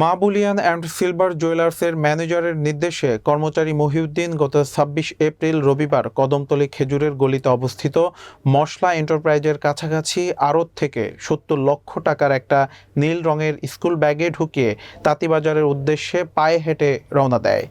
মা Boolean and silver জুয়েলার্সের ম্যানেজারের নির্দেশে কর্মচারী মহিউদ্দিন গত ছাব্বিশ এপ্রিল রবিবার কদমতলী খেজুরের গলিতে অবস্থিত মশলা এন্টারপ্রাইজের কাছাকাছি আড়ত থেকে সত্তর লক্ষ টাকার একটা নীল রঙের স্কুল ব্যাগে ঢুকিয়ে তাঁতিবাজারের উদ্দেশ্যে পায়ে হেঁটে রওনা দেয়।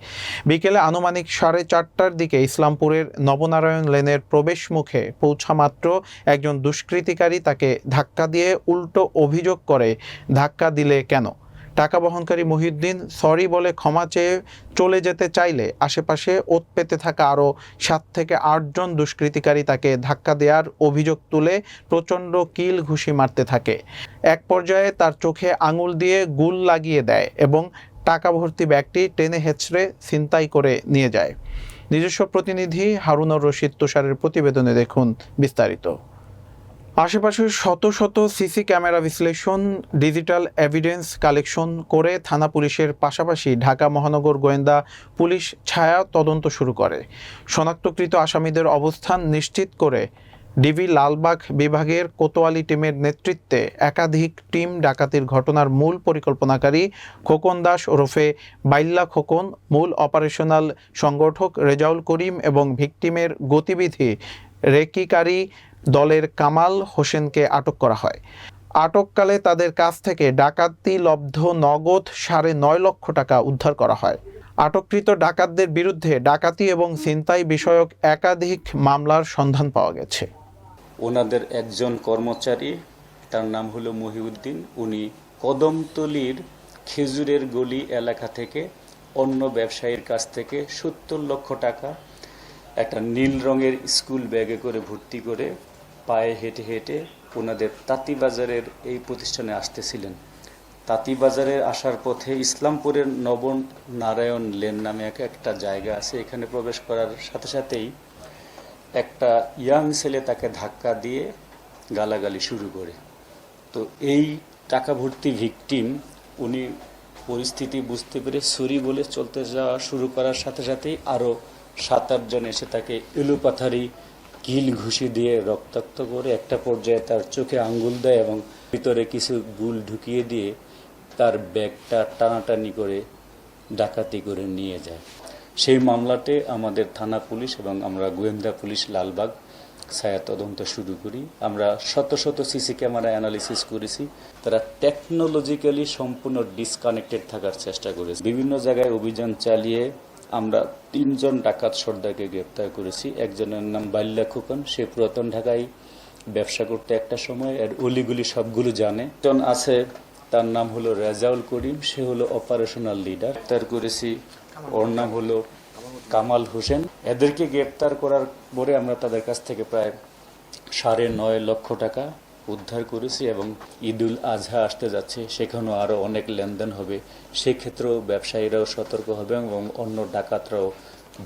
বিকেলে আনুমানিক সাড়ে চারটার দিকে ইসলামপুরের নবনারায়ণ লেনের প্রবেশ মুখে পৌঁছা মাত্র একজন দুষ্কৃতিকারী তাকে ধাক্কা দিয়ে উল্টো অভিযোগ করে, ধাক্কা দিলে কেন? টাকা বহনকারী মহিউদ্দিন সরি বলে ক্ষমা চেয়ে চলে যেতে চাইলে আশেপাশে ওত পেতে থাকা আরও সাত থেকে আটজন দুষ্কৃতিকারী তাকে ধাক্কা দেওয়ার অভিযোগ তুলে প্রচণ্ড কিল ঘুষি মারতে থাকে। এক পর্যায়ে তার চোখে আঙুল দিয়ে গুল লাগিয়ে দেয় এবং টাকা ভর্তি ব্যাগটি টেনে হেঁচড়ে ছিনতাই করে নিয়ে যায়। নিজস্ব প্রতিনিধি হারুনর রশিদ তুষারের প্রতিবেদনে দেখুন বিস্তারিত। আশেপাশের শত শত সিসি ক্যামেরা বিশ্লেষণ, ডিজিটাল এভিডেন্স কালেকশন করে থানা পুলিশের পাশাপাশি ঢাকা মহানগর গোয়েন্দা পুলিশ ছায়া তদন্ত শুরু করে। শনাক্তকৃত আসামিদের অবস্থান নিশ্চিত করে ডিবি লালবাগ বিভাগের কোতোয়ালি টিমের নেতৃত্বে একাধিক টিম ডাকাতির ঘটনার মূল পরিকল্পনাকারী খোকন দাস ওরফে বাইল্লা খোকন, মূল অপারেশনাল সংগঠক রেজাউল করিম এবং ভিকটিমের গতিবিধি রেকিকারী দলের কামাল হোসেনকে আটক করা হয়। আটককালে তাদের কাছ থেকে ডাকাতি, লব্ধ, নগদ সাড়ে নয় লক্ষ টাকা উদ্ধার করা হয়। আটককৃত ডাকাতদের বিরুদ্ধে ডাকাতি এবং ছিনতাই বিষয়ক একাধিক মামলার সন্ধান পাওয়া গেছে। ওনাদের একজন কর্মচারী, তার নাম হলো মহিউদ্দিন। উনি কদমতলির খেজুরের গলি এলাকা থেকে অন্য ব্যবসায়ীর কাছ থেকে সত্তর লক্ষ টাকা একটা নীল রঙের স্কুল ব্যাগে করে ভর্তি করে পায়ে হেঁটে হেঁটে ওনাদের তাঁতিবাজারের এই প্রতিষ্ঠানে আসতেছিলেন। তাঁতিবাজারের আসার পথে ইসলামপুরের নব নারায়ণ লেন নামে এক একটা জায়গা আছে। এখানে প্রবেশ করার সাথে সাথেই একটা ইয়াং ছেলে তাকে ধাক্কা দিয়ে গালাগালি শুরু করে। তো এই টাকা ভর্তি ভিকটিম, উনি পরিস্থিতি বুঝতে পেরে সরি বলে চলতে যাওয়া শুরু করার সাথে সাথেই আরও সাত আটজন এসে তাকে এলোপাথারি কিল ঘুষি দিয়ে রক্তাক্ত করে একটা পর্যায়ে তার চোখে আঙ্গুল দেয় এবং ভিতরে কিছু গুল ঢুকিয়ে দিয়ে তার ব্যাগটা টানাটানি করে ডাকাতি করে নিয়ে যায়। সেই মামলাতে আমাদের থানা পুলিশ এবং আমরা গোয়েন্দা পুলিশ লালবাগ ছায়া তদন্ত শুরু করি। আমরা শত শত সিসি ক্যামেরা অ্যানালিসিস করেছি। তারা টেকনোলজিক্যালি সম্পূর্ণ ডিসকানেক্টেড থাকার চেষ্টা করেছে। বিভিন্ন জায়গায় অভিযান চালিয়ে আমরা তিনজন ডাকাত সর্দারকে গ্রেপ্তার করেছি। একজনের নাম বাল্যা খোকন, সে পুরাতন ঢাকায় ব্যবসা করতে একটা সময়, এর অলিগুলি সবগুলো জানে। একজন আছে, তার নাম হলো রেজাউল করিম, সে হলো অপারেশনাল লিডার তার করেছি, ওর নাম হলো কামাল হোসেন। এদেরকে গ্রেপ্তার করার পরে আমরা তাদের কাছ থেকে প্রায় সাড়ে নয় লক্ষ টাকা উদ্ধার করেছি এবং ঈদুল আজহা আসতে যাচ্ছে, সেখানেও আরও অনেক লেনদেন হবে। সেক্ষেত্রেও ব্যবসায়ীরাও সতর্ক হবে এবং অন্য ডাকাতরাও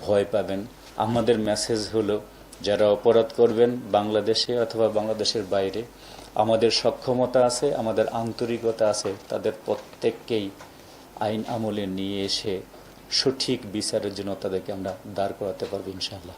ভয় পাবেন। আমাদের মেসেজ হলো, যারা অপরাধ করবেন বাংলাদেশে অথবা বাংলাদেশের বাইরে, আমাদের সক্ষমতা আছে, আমাদের আন্তরিকতা আছে, তাদের প্রত্যেককেই আইন আমলে নিয়ে এসে সঠিক বিচারের জন্য তাদেরকে আমরা দাঁড় করাতে পারব ইনশাআল্লাহ।